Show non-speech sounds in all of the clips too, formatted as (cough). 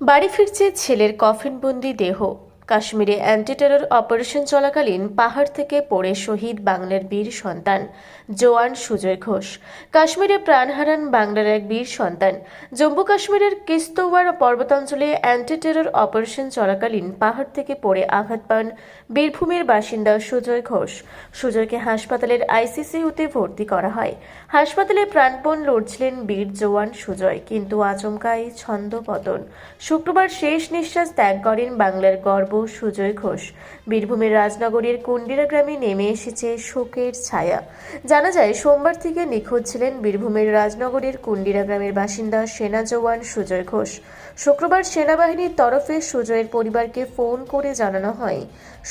বাড়ি ফিরছে ছেলের কফিনবন্দি দেহ। কাশ্মীরে অ্যান্টি টেরর অপারেশন চলাকালীন পাহাড় থেকে পড়ে শহীদ বাংলার বীর সন্তান, জোয়ান সুজয় ঘোষ। কাশ্মীরে প্রাণ হারান বাংলার এক বীর সন্তান। জম্মু কাশ্মীরের কিস্তোয়ার পর্বতাঞ্চলে অ্যান্টি টেরর অপারেশন চলাকালীন পাহাড় থেকে পড়ে আঘাত পান বীরভূমের বাসিন্দা সুজয় ঘোষ। সুজয়কে হাসপাতালের আইসিসিউতে ভর্তি করা হয়। হাসপাতালে প্রাণপণ লড়ছিলেন বীর জোয়ান সুজয়, কিন্তু আচমকাই ছন্দপতন। শুক্রবার শেষ নিঃশ্বাস ত্যাগ করেন বাংলার গর্ব সুজয় ঘোষ। বীরভূমের রাজনগরের কুন্ডিরা গ্রামে নেমে এসেছে শোকের ছায়া। জানা যায়, সোমবার থেকে নিখোঁজ ছিলেন বীরভূমের রাজনগরের কুন্ডিরা গ্রামের বাসিন্দা সেনা জওয়ান সুজয় ঘোষ। শুক্রবার সেনাবাহিনীর তরফে সুজয়ের পরিবারকে ফোন করে জানানো হয়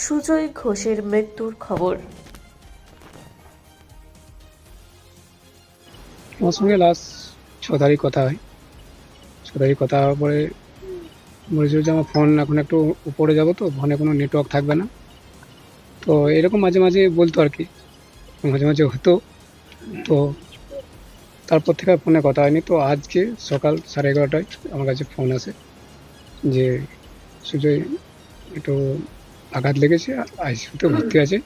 সুজয় ঘোষের মৃত্যুর খবর। আমার সঙ্গে লাস্ট ছ তারিখ কথা হয়। ছ তারিখ কথা হওয়ার পরে বলেছিল যে আমার ফোন এখন একটু উপরে যাব তো ফোনে কোনো নেটওয়ার্ক থাকবে না। তো এরকম মাঝে মাঝে বলতো আর কি, মাঝে মাঝে হতো। তো তারপর থেকে আর ফোনে কথা হয়নি। তো আজকে সকাল সাড়ে এগারোটায় আমার কাছে ফোন আসে যে সুজয় একটু আঘাত লেগেছে আইসিউতে ভর্তি আছে।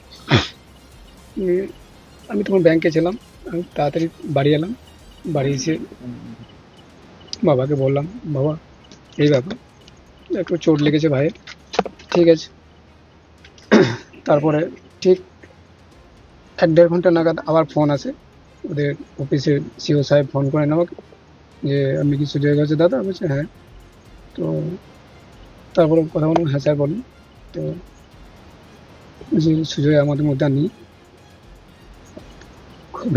আমি তখন ব্যাংকে ছিলাম, আমি তাড়াতাড়ি বাড়ি এলাম। বাড়ি এসে বাবাকে বললাম, বাবা, এই ব্যাপার। একটু চোট লেগেছে ভাইয়ের। ঠিক আছে। তারপরে ঠিক এক দেড় ঘণ্টা নাগাদ আবার ফোন আসে ওদের অফিসে সিও সাহেব ফোন করেন আমাকে যে আপনি কি সুজয় গেছে দাদা? বলছে হ্যাঁ। তো তারপরে কথা বললাম হ্যাঁ স্যার, বলুন। তো বলছি সুজয় আমাদের মধ্যে আর নেই। খুব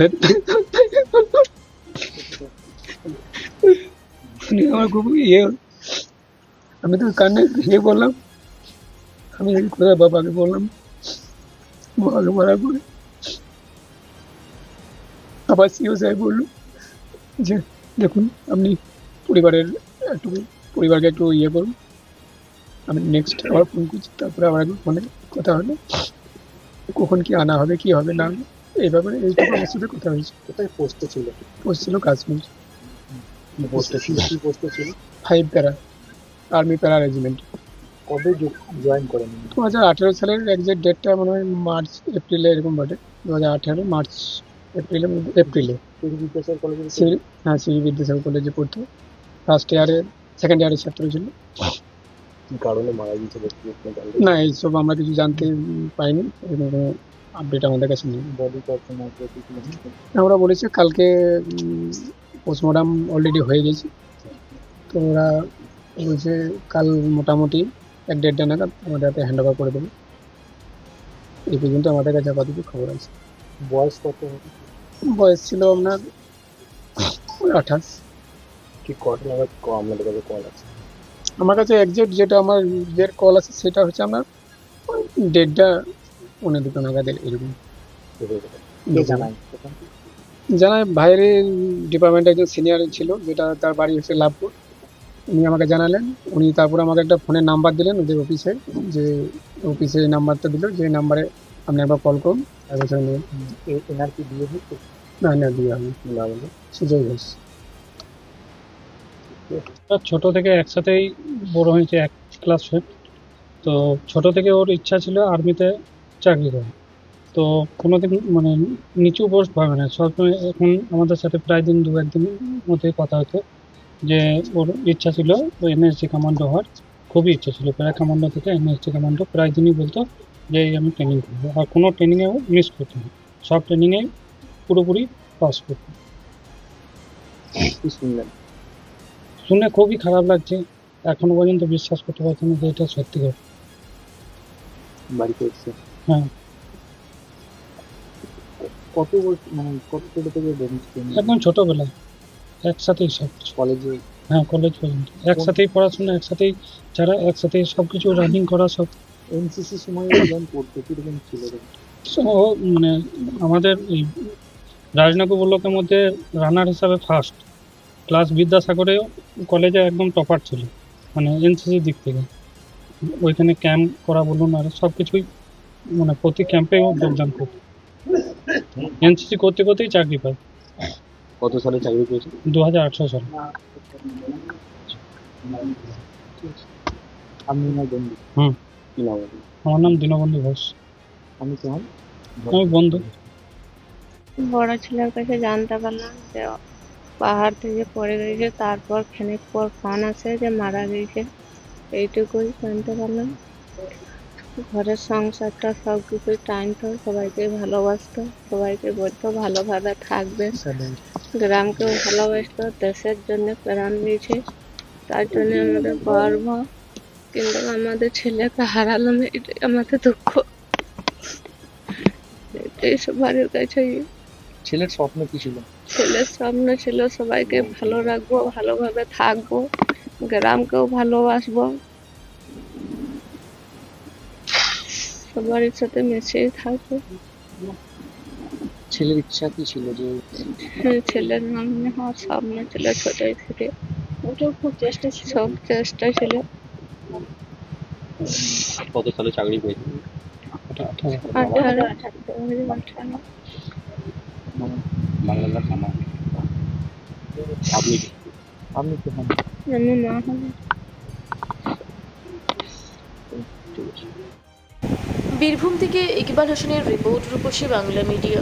আমার খুব ইয়ে। আমি তো কান্নে ভেঙে বললাম। আমি কোথায় বাবাকে বললাম বাবাকে বলার পরে আবার সিও সাহেব বলল যে দেখুন আপনি পরিবারের একটু পরিবারকে একটু ইয়ে করুন। আমি নেক্সট আবার ফোন করছি তারপরে আবার ফোনে কথা হলো। কখন কি আনা হবে কি হবে না হবে এই ব্যাপারে এইটুকু আমার সাথে কথা হয়েছে। কোথায় পোস্টে ছিল? পোস্ট ছিল কাশ্মীর। পোস্টে ছিল ফাইভ প্যারা আর্মি প্যারা রেজিমেন্ট। কবে জয়েন করেন দু হাজার আঠেরো সালের একজ্যাক্ট ডেটটা মনে হয় মার্চ এপ্রিলে এরকম বটে। দু হাজার আঠেরো মার্চ এপ্রিলে এপ্রিলে। বিদ্যাসাগর কলেজে সিভিল হ্যাঁ সিভিল বিদ্যাসাগর কলেজে পড়তো। ফার্স্ট ইয়ারে সেকেন্ড ইয়ারের ছাত্র ছিল। কারণে মারা গিয়েছে না এইসব আমরা কিছু জানতে পাইনি এরকম কোনো আপডেট আমাদের কাছে নেই। ওরা বলেছে কালকে পোস্টমর্টম অলরেডি হয়ে গেছে। তো ওরা বলছে কাল মোটামুটি এক দেড়টা নাগাদ আমাদের হাতে হ্যান্ড ওভার করে দেবে। এই পর্যন্ত আমাদের কাছে আপাতত খবর আছে। বয়স কত? বয়স ছিল আপনার আঠাশ। কি কটা নাগাদ আপনাদের কাছে কল আছে? আমার কাছে একজ্যাক্ট যেটা আমার যে কল আছে সেটা হচ্ছে আপনার দেড়টা পৌনে দুটো নাগাদ এরকম। জানায়? বাইরের ডিপার্টমেন্টে একজন সিনিয়র ছিল যেটা তার বাড়ি হচ্ছে লাভপুর। উনি আমাকে জানালেন। উনি তারপর আমাকে একটা ফোনের নাম্বার দিলেন ওদের অফিসে যে অফিসে এই নাম্বারটা দিল যে নাম্বারে আপনি একবার কল করুন একবছর নেবেন এ- এনার কি বিয়ে হয়েছে? না না দিয়ে আমি না বলে সুজয় ঘোষ। ছোট থেকে একসাথেই বড় হয়েছে এক ক্লাস ফেট তো ছোট থেকে ওর ইচ্ছা ছিল আর্মিতে চাকরি করা তো কোনোদিন মানে নিচু পোস্ট ভাবে না। সবসময় এখন আমাদের সাথে প্রায় দিন দু একদিন মধ্যে কথা হতো। যে ওর ইচ্ছা ছিল এনএসজি কমান্ডো হওয়ার খুবই ইচ্ছা ছিল প্যারা কমান্ডো থেকে এনএসজি কমান্ডো প্রায় দিনই বলতো যে এই আমি ট্রেনিং করব। আর কোনো ট্রেনিংয়ে ও মিস করতো না। সব ট্রেনিংয়ে পুরোপুরি পাস করতো। শুনলেন। শুনে খুবই খারাপ লাগছে। এখনও পর্যন্ত বিশ্বাস করতে পারছি না যে এটা সত্যি কথা। বাড়িতে হ্যাঁ। কত বছর মানে কত ছোট থেকে একদম ছোটবেলায়। একসাথেই সব কিছু। কলেজে। হ্যাঁ কলেজ পর্যন্ত। একসাথেই পড়াশোনা একসাথেই যারা একসাথেই সব কিছু রানিং করা সব এনসিসি সময় (coughs) যখন পড়তো কীরকম ছিল? মানে আমাদের এই রাজনগর ব্লকের মধ্যে রানার হিসাবে ফার্স্ট ক্লাস বিদ্যাসাগরে কলেজে একদম টপার ছিল মানে এনসিসির দিক থেকে। ওইখানে ক্যাম্প করা বলুন আর সব কিছুই মানে প্রতি ক্যাম্পে যোগদান করতো। এনসিসি করতে করতেই চাকরি পায়। কত সালে চাকরি পেয়েছে? দু হাজার আঠেরো সালে। আপনি আমার বন্ধু। হুম। কি নাম আমার নাম দীনবন্ধু ঘোষ। আমি কেমন আমি বন্ধু। বড় ছেলের কাছে জানতে পারলাম যে পাহাড় থেকে পড়ে গেছে তারপর খানিক পর ফোন আছে যে মারা গেছে। এইটুকুই জানতে পারলাম। ঘরের সংসারটা সব কিছুই টানতো সবাইকে ভালোবাসতো সবাইকে বলতো ভালোভাবে থাকবে গ্রামকেও ভালোবাসতো দেশের জন্য প্রাণ দিয়েছে। তার জন্য আমাদের গর্ব। কিন্তু আমাদের ছেলেকে হারালাম এটাই আমাদের দুঃখ। এটাই সবার কাছে। ছেলের স্বপ্ন কি ছিল? ছেলের স্বপ্ন ছিল সবাইকে ভালো রাখব ভালোভাবে থাকব গ্রামকেও ভালোবাসবো। সবার সাথে মিশিয়ে থাকব। ছেলের ইচ্ছা কি ছিল যে হ্যাঁ, ছেলের নাম হওয়ার স্বপ্ন ছিল ছোটই থেকে ওটাও খুব চেষ্টা ছিল। সব চেষ্টা ছিল। কত সালে চাকরি পেয়েছেন আঠারো আঠারো বাংলাদেশ আমার আপনি আপনি কি হন আমি মা হলে বীরভূম থেকে ইকবাল হোসেনের রিপোর্ট রূপসী বাংলা মিডিয়া।